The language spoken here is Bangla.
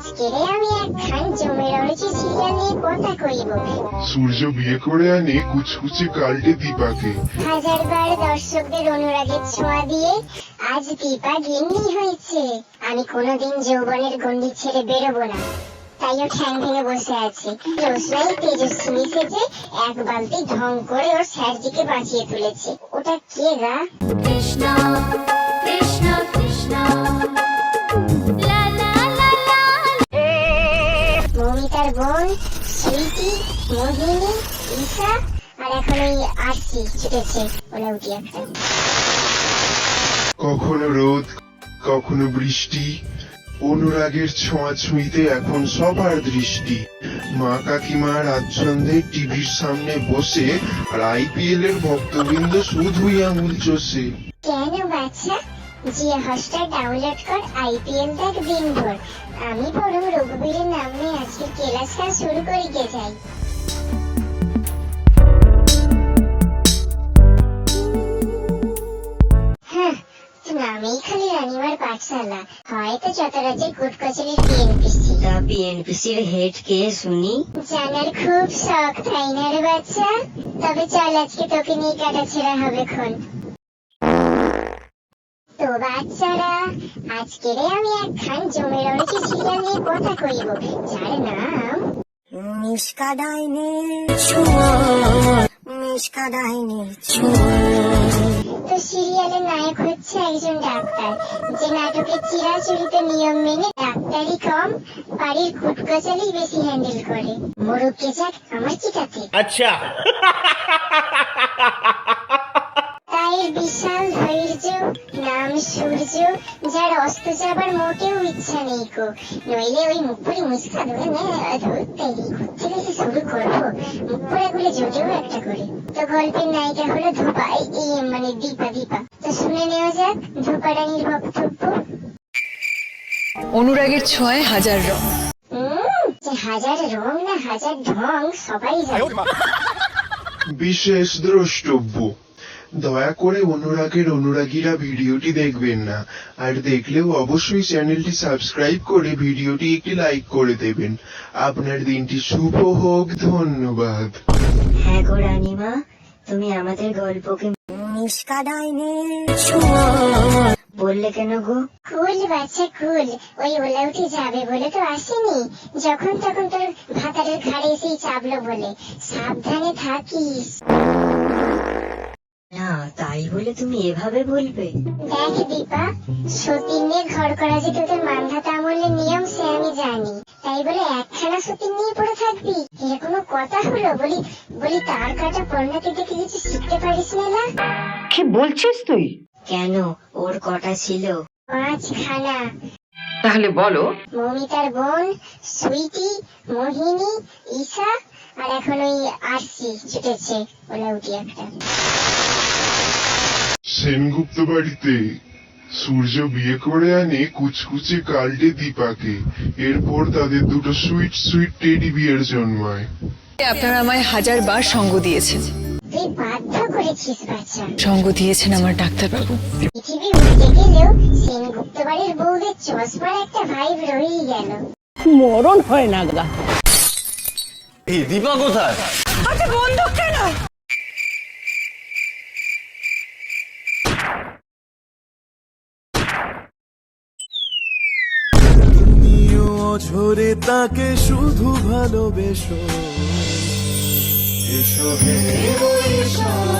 আজকেরে আমি একখান জমের অরুচি সিরিয়াল নিয়ে কথা কইব সূর্য বিয়ে করে আনে কুচকুচে কালটে দীপাকে। হাজারবার দর্শকদের অনুরাগের ছোঁয়া দিয়ে আজ দীপা গিন্নি হয়েছে। আমি কোনোদিন যৌবনের গন্ডি ছেড়ে বেরোবো না। তাই ও ঠ্যাং ভেঙে বসে আছে। রোশনাই তেজস্বিনী সেজে এক বালতি ঢং করে ওর স্যারজিকে বাঁচিয়ে তুলেছে। ওটা কে গা? Krishna, Krishna, Krishna. মৌমিতার বোন সুইটি মোহিনী ঈশা আর এখন ওই আরসি ছুটেছে ওলা উঠি একটা কখনো রোদ কখনো বৃষ্টি অনুরাগের ছোঁয়াছুঁইতে এখন সবার দৃষ্টি। মা কাকিমার আচ্ছন্দে টিভির সামনে বসে আর আইপিএল এর ভক্তবৃন্দ শুধুই আঙুল চষে। কেন বাচ্চা জিয়া হটস্টার ডাউনলোড কর আইপিএল দেখ দিনভর। আমি বরং রঘুবীরের নামে আজকে কেলাস খেলা শুরু করে গে যাই। নামেই খালি রানিমার পাঠশালা। হয়তো যত রাজ্যের কোর্ট কচেরির বিএনপিসি তা বিএনপিসির হেড কে শুনি? জানার খুব শখ তাই না রে বাচ্চা? তবে চল আজকে তোকে নিয়ে কাটা ছেড়া হবে খন। তো বাচ্চারা আজকে রে আমি একখান জমের অরুচি সিরিয়াল নিয়ে কথা কইব যার নাম মিসকা ডাইনির ছোঁয়া মিসকা ডাইনির ছোঁয়া তো সিরিয়ালের নায়ক হচ্ছে একজন ডাক্তার যে নাটকের চিরাচরিত নিয়ম মেনে ডাক্তারি কম বাড়ির কুটকচালি বেশি হ্যান্ডেল করে। মোরগকে যাক আমার কি তাতে অস্ত যাবার মোটেও ইচ্ছা নেই কো নইলে ওই মুখ পরে মুসকা দেবে না ধরতে থেকে সে শুরু করব। মুখ পরে গুলো জোটেও একটা করে। তো গল্পের নায়িকা হলো ধূপা এই- মানে দীপা দীপা। তো শুনে নেওয়া যাক ধূপা রানীর বক্তব্য। অনুরাগের ছয় হাজার রং। উম, হাজার রং না হাজার ঢং সবাই জানে। বিশেষ দ্রষ্টব্য। দয়া করে অনুরাগের অনুরাগীরা ভিডিওটি দেখবেন না। আর দেখলেও অবশ্যই চ্যানেলটি সাবস্ক্রাইব করে ভিডিওটি একটি লাইক করে দেবেন। আপনার দিনটি শুভ হোক ধন্যবাদ। হ্যাঁ গো রানীমা তুমি আমাদের গল্পকে মিসকা বললে কেন গো? কুল বাচ্চা কুল ওই ওলা উঠে যাবে বলে তো আসেনি। যখন তখন তোর ভাতারের ঘাড়ে এসেই চাপলো বলে। সাবধানে থাকিস। না তাই বলে তুমি এভাবে বলবে? দেখ দীপা সতীন নিয়ে ঘর করা যে তোদের মান্ধাতা আমলের নিয়ম সে আমি জানি। তাই বলে একখানা সতীন নিয়ে পড়ে থাকবি? এর কোনো কথা হলো? বলি বলি তার কাটা পণ্যকে দেখে কিছু শিখতে পারিস না? কি বলছিস তুই? কেন? ওর কটা ছিল? পাঁচখানা। তাহলে বলো। মৌমিতার বোন সুইটি মোহিনী ঈশা আর এখন ওই আরসি ছুটেছে ওলা উঠি একটা। সেনগুপ্ত বাড়িতে সূর্য বিয়ে করে আনে কুচকুচে কালটে দীপাকে। এরপর তাদের দুটো সুইট সুইট টেডি বিয়ের জন্মায়। আপনারা আমায় হাজার বার সঙ্গ দিয়েছেন। সঙ্গ দিয়েছেন আমার ডাক্তারবাবু। মরণ হয় না গা এই দীপা কোথায়? তুমিও ঝরে তাকে শুধু ভালোবেসো। এসো হে।